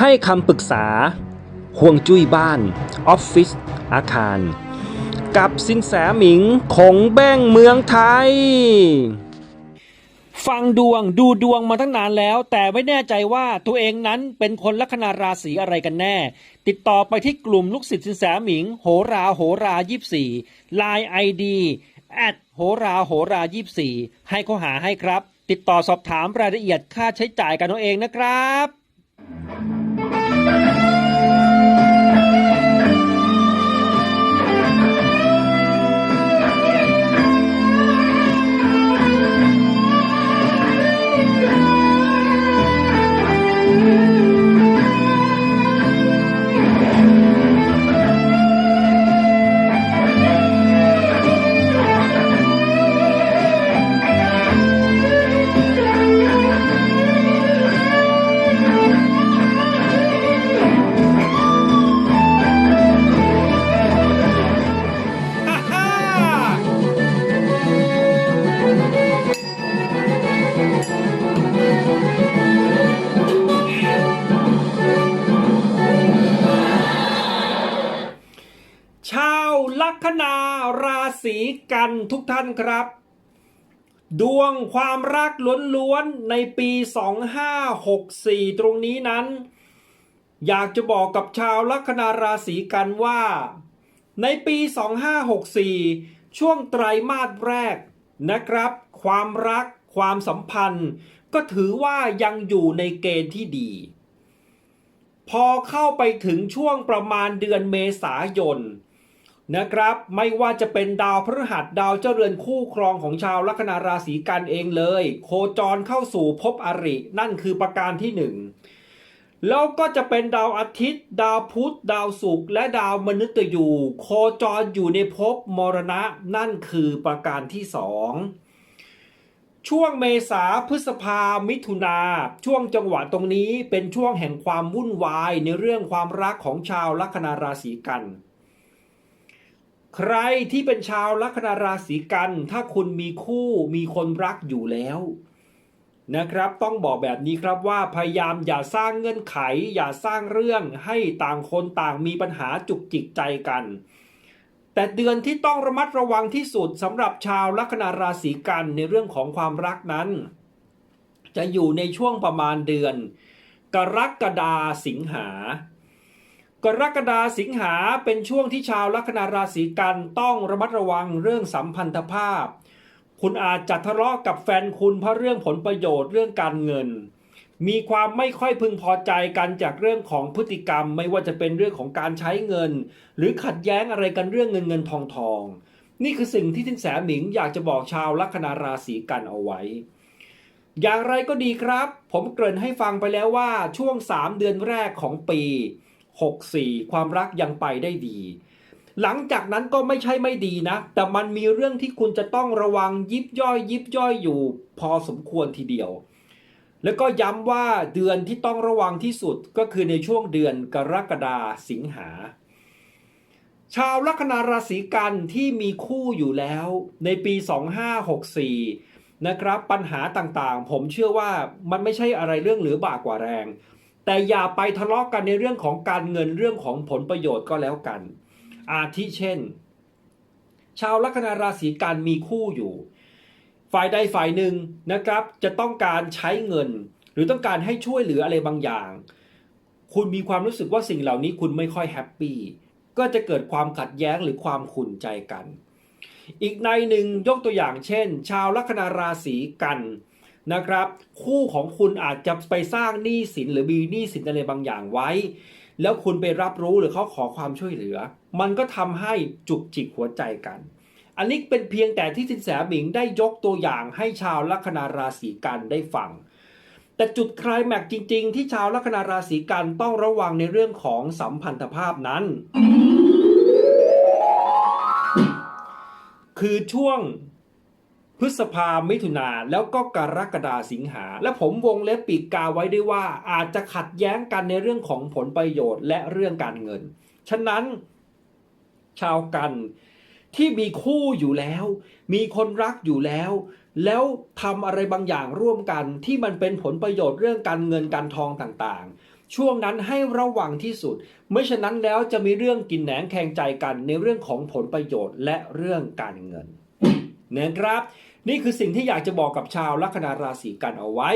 ให้คำปรึกษาห่วงจุ้ยบ้าน ออฟฟิศอาคาร กับสินแสหมิงคงแบ้งเมืองไทย ฟังดวงดูดวงมาตั้งนานแล้ว แต่ไม่แน่ใจว่าตัวเองนั้นเป็นคนลัคนาราศีอะไรกันแน่ ติดต่อไปที่กลุ่มลูกศิษย์สินแสหมิง โหราโหรายี่สี่ไลน์ไอดีแอดโหราโหรายี่สี่ให้เขาหาให้ครับ ติดต่อสอบถามรายละเอียดค่าใช้จ่ายกันเอาเองนะครับ คนาราศีกันทุกท่านครับ ดวงความรักล้วนๆในปี 2564 ตรงนี้นั้น อยากจะบอกกับชาวลัคนาราศีกันว่า ในปี 2564 ช่วงไตรมาสแรกนะครับ ความรักความสัมพันธ์ ก็ถือว่ายังอยู่ในเกณฑ์ที่ดี พอเข้าไปถึงช่วงประมาณเดือนเมษายน นะครับไม่ว่าจะเป็นดาวพฤหัสดาวเจ้าเรือนคู่ครองของชาวลัคนาราศีกันเองเลย โคจรเข้าสู่ภพอริ นั่นคือประการที่หนึ่งแล้วก็จะเป็นดาวอาทิตย์ ดาวพุธ ดาวศุกร์และดาวมนุษย์ยูโคจรอยู่ในภพมรณะนั่นคือประการที่สองช่วงเมษาพฤษภามิถุนาช่วงจังหวะตรงนี้เป็นช่วงแห่งความวุ่นวายในเรื่องความรักของชาวลัคนาราศีกัน ใครที่เป็นชาวลัคนาราศีกัน ถ้าคุณมีคู่มีคนรักอยู่แล้วนะครับ ต้องบอกแบบนี้ครับว่าพยายามอย่าสร้างเงื่อนไข อย่าสร้างเรื่องให้ต่างคนต่างมีปัญหาจุกจิกใจกัน แต่เดือนที่ต้องระมัดระวังที่สุดสำหรับชาวลัคนาราศีกันในเรื่องของความรักนั้น จะอยู่ในช่วงประมาณเดือน กรกฎาสิงหา กรกฎาสิงหาเป็นช่วงที่ชาวลัคนาราศีกันต้องระมัดระวังเรื่องสัมพันธภาพ คุณอาจจะทะเลาะกับแฟนคุณเพราะเรื่องผลประโยชน์เรื่องการเงิน มีความไม่ค่อยพึงพอใจกันจากเรื่องของพฤติกรรม ไม่ว่าจะเป็นเรื่องของการใช้เงิน หรือขัดแย้งอะไรกันเรื่องเงินเงินทองทอง นี่คือสิ่งที่ทินแสหมิงอยากจะบอกชาวลัคนาราศีกันเอาไว้อย่างไรก็ดีครับ ผมเกริ่นให้ฟังไปแล้วว่าช่วง 3 เดือนแรกของปี 64 ความรักยังไปได้ดี หลังจากนั้นก็ไม่ใช่ไม่ดีนะ แต่มันมีเรื่องที่คุณจะต้องระวังยิบย่อย ยิบย่อยอยู่ พอสมควรทีเดียว แล้วก็ย้ำว่าเดือนที่ต้องระวังที่สุดก็คือในช่วงเดือนกรกฎาสิงหาชาวลัคนาราศีกันที่มีคู่อยู่แล้วในปี 2564 นะครับปัญหาต่างๆ ผมเชื่อว่ามันไม่ใช่อะไรเรื่องหลือบากกว่าแรง แต่อย่าไปทะเลาะกกันในเรื่องของการเงินเรื่องของผลประโยชน์ก็แล้วกัน อาทิเช่น ชาวลัคนาราศีกันมีคู่อยู่ ฝ่ายใดฝ่ายหนึ่งนะครับ จะต้องการใช้เงิน หรือต้องการให้ช่วยเหลืออะไรบางอย่าง คุณมีความรู้สึกว่าสิ่งเหล่านี้คุณไม่ค่อยแฮปปี้ก็จะเกิดความขัดแย้งหรือความขุ่นใจกัน อีกในหนึ่งยกตัวอย่างเช่น ชาวลัคนาราศีกัน นะครับ คู่ของคุณอาจจะไปสร้างหนี้สินหรือมีหนี้สินอะไรบางอย่างไว้ แล้วคุณไปรับรู้หรือเขาขอความช่วยเหลือ มันก็ทำให้จุกจิกหัวใจกัน อันนี้เป็นเพียงแต่ที่สินแสหมิงได้ยกตัวอย่างให้ชาวลัคนาราศีกันได้ฟังแต่จุดคลายแม็กซ์จริง ๆ ที่ชาวลัคนาราศีกันต้องระวังในเรื่องของสัมพันธภาพนั้น คือช่วง พฤษภามิถุนาแล้วก็กรกฎาสิงหา และผมวงเล็บปีกกาไว้ด้วยว่าอาจจะขัดแย้งกันในเรื่องของผลประโยชน์และเรื่องการเงิน ฉะนั้น ชาวกันที่มีคู่อยู่แล้ว มีคนรักอยู่แล้ว แล้วทำอะไรบางอย่างร่วมกันที่มันเป็นผลประโยชน์เรื่องการเงินการทองต่างๆ ช่วงนั้นให้ระวังที่สุด ไม่ฉะนั้นแล้วจะมีเรื่องกินแหนงแข่งใจกันในเรื่องของผลประโยชน์และเรื่องการเงินนะครับ นี่คือสิ่งที่อยากจะบอกกับชาวลัคนาราศีกันเอาไว้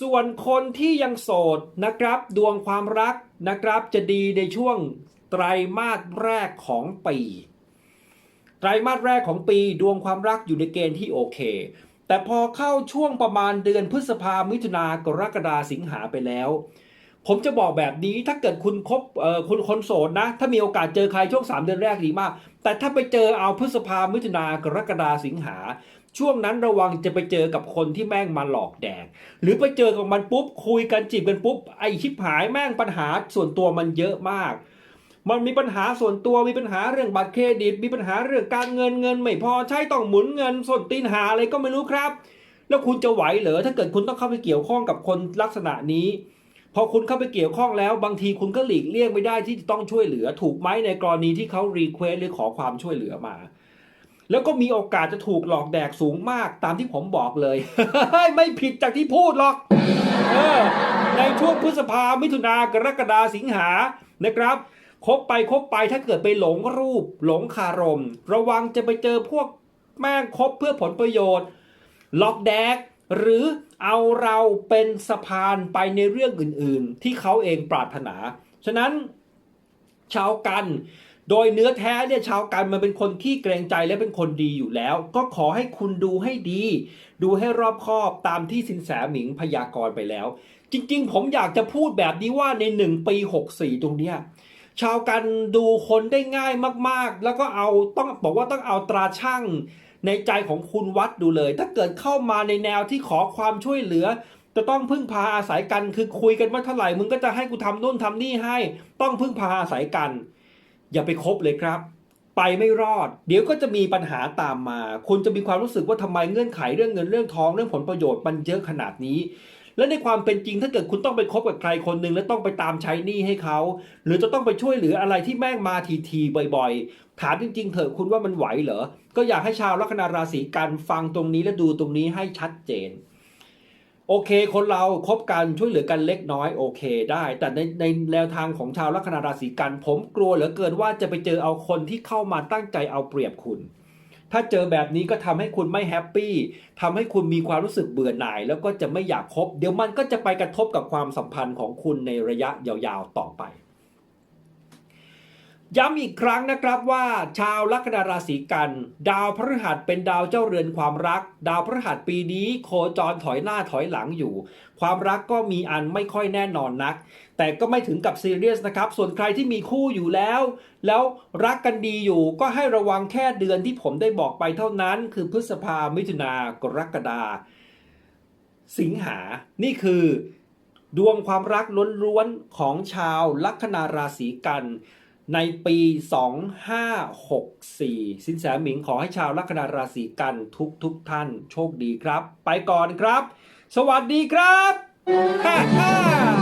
ส่วนคนที่ยังโสดนะครับ ดวงความรักนะครับจะดีในช่วงไตรมาสแรกของปีไตรมาสแรกของปีดวงความรักอยู่ในเกณฑ์ที่โอเค แต่พอเข้าช่วงประมาณเดือนพฤษภามิถุนากรกฎาสิงหาไปแล้ว ผมจะบอกแบบนี้ถ้าเกิดคุณคบเอ่อคุณคนโสดนะ ถ้ามีโอกาสเจอใครช่วง 3 เดือนแรกดีมาก แต่ถ้าไปเจอเอาพฤษภามิถุนากรกฎาสิงหา ช่วงนั้นระวังจะไปเจอกับคนที่แม่งมาหลอกแดกหรือไปเจอกับมันปุ๊บคุยกันจีบกันปุ๊บไอชิบหายแม่งปัญหาส่วนตัวมันเยอะมาก มันมีปัญหาส่วนตัวมีปัญหาเรื่องบัตรเครดิต มีปัญหาเรื่องการเงินเงินไม่พอใช้ต้องหมุนเงินส่วนตีนหาอะไรก็ไม่รู้ครับ แล้วคุณจะไหวเหรอถ้าเกิดคุณต้องเข้าไปเกี่ยวข้องกับคนลักษณะนี้ พอคุณเข้าไปเกี่ยวข้องแล้ว บางทีคุณก็หลีกเลี่ยงไม่ได้ที่จะต้องช่วยเหลือ ถูกไหมในกรณีที่เขารีเควสหรือขอความช่วยเหลือมา แล้วก็มีโอกาสจะถูกหลอกแดกสูงมากตามที่ผมบอกเลย ไม่ผิดจากที่พูดหรอกออในช่วงพฤษภามิถุนากรกฎาสิงหานะครับคบไปคบไปถ้าเกิดไปหลงรูป หลงคารม ระวังจะไปเจอพวกแม่งคบเพื่อผลประโยชน์หลอกแดก หรือ เอาเราเป็นสะพานไปในเรื่องอื่นๆ ที่เขาเองปรารถนา ฉะนั้นชาวกันโดยเนื้อแท้เนี่ยชาวกันมันเป็นคนขี้เกรงใจและเป็นคนดีอยู่แล้ว ก็ขอให้คุณดูให้ดี ดูให้รอบคอบตามที่สินแสหมิงพยากรณ์ไปแล้ว จริงๆ ผมอยากจะพูดแบบนี้ว่าใน 1 ปี 64 ตรงเนี้ยชาวกันดูคนได้ง่ายมากๆ แล้วก็เอาต้องบอกว่าต้องเอาตราช่าง ในใจของคุณวัดดูเลย ถ้าเกิดเข้ามาในแนวที่ขอความช่วยเหลือ จะต้องพึ่งพาอาศัยกันคือคุยกันว่าเท่าไหร่มึงก็จะให้กูทำนู่นทำนี่ให้ ต้องพึ่งพาอาศัยกัน อย่าไปคบเลยครับไปไม่รอด เดี๋ยวก็จะมีปัญหาตามมา คุณจะมีความรู้สึกว่าทำไมเงื่อนไขเรื่องเงินเรื่องทองเรื่องผลประโยชน์มันเยอะขนาดนี้ และในความเป็นจริงถ้าเกิดคุณต้องไปคบกับใครคนหนึ่งแล้วต้องไปตามใช้หนี้ให้เขา หรือจะต้องไปช่วยเหลืออะไรที่แม่งมาทีๆบ่อยถามจริงๆเถอะคุณว่ามันไหวเหรอ ก็อยากให้ชาวลัคนาราศีกันฟังตรงนี้และดูตรงนี้ให้ชัดเจน โอเค คนเราคบกันช่วยเหลือกันเล็กน้อยโอเคได้ แต่ในในแนวทางของชาวลัคนาราศีกัน ผมกลัวเหลือเกินว่าจะไปเจอเอาคนที่เข้ามาตั้งใจเอาเปรียบคุณ ถ้าเจอแบบนี้ก็ทำให้คุณไม่แฮปปี้ทำให้คุณมีความรู้สึกเบื่อหน่าย แล้วก็จะไม่อยากคบ เดี๋ยวมันก็จะไปกระทบกับความสัมพันธ์ของคุณในระยะยาวๆต่อไป ย้ำอีกครั้งนะครับว่าชาวลัคนาราศีกัน ดาวพฤหัสเป็นดาวเจ้าเรือนความรัก ดาวพฤหัสปีนี้โคจรถอยหน้าถอยหลังอยู่ ความรักก็มีอันไม่ค่อยแน่นอนนัก แต่ก็ไม่ถึงกับซีเรียสนะครับ ส่วนใครที่มีคู่อยู่แล้ว แล้วรักกันดีอยู่ก็ให้ระวังแค่เดือนที่ผมได้บอกไปเท่านั้น คือพฤษภามิถุนากรกฎาสิงหา นี่คือ ดวงความรักล้นล้วนของชาวลัคนาราศีกัน ในปี 2564 สินแสหมิงขอให้ชาวลัคนาราศีกันทุกทุกท่านโชคดีครับ ไปก่อนครับ สวัสดีครับฮ่า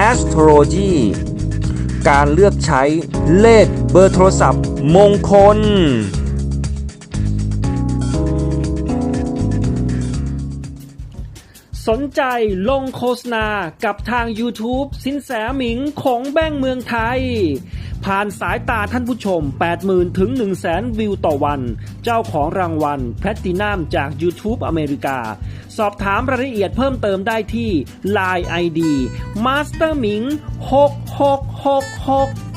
Astrology การเลือกใช้เลขเบอร์โทรศัพท์ มงคล สนใจลงโฆษณากับทาง YouTube สินแสหมิงของแบ้งเมืองไทย ผ่านสายตาท่านผู้ชม 80,000 ถึง 100,000 วิวต่อวัน เจ้าของรางวัลแพลตตินัมจาก YouTube อเมริกา สอบถามรายละเอียดเพิ่มเติมได้ที่ Line ID Master Ming 6666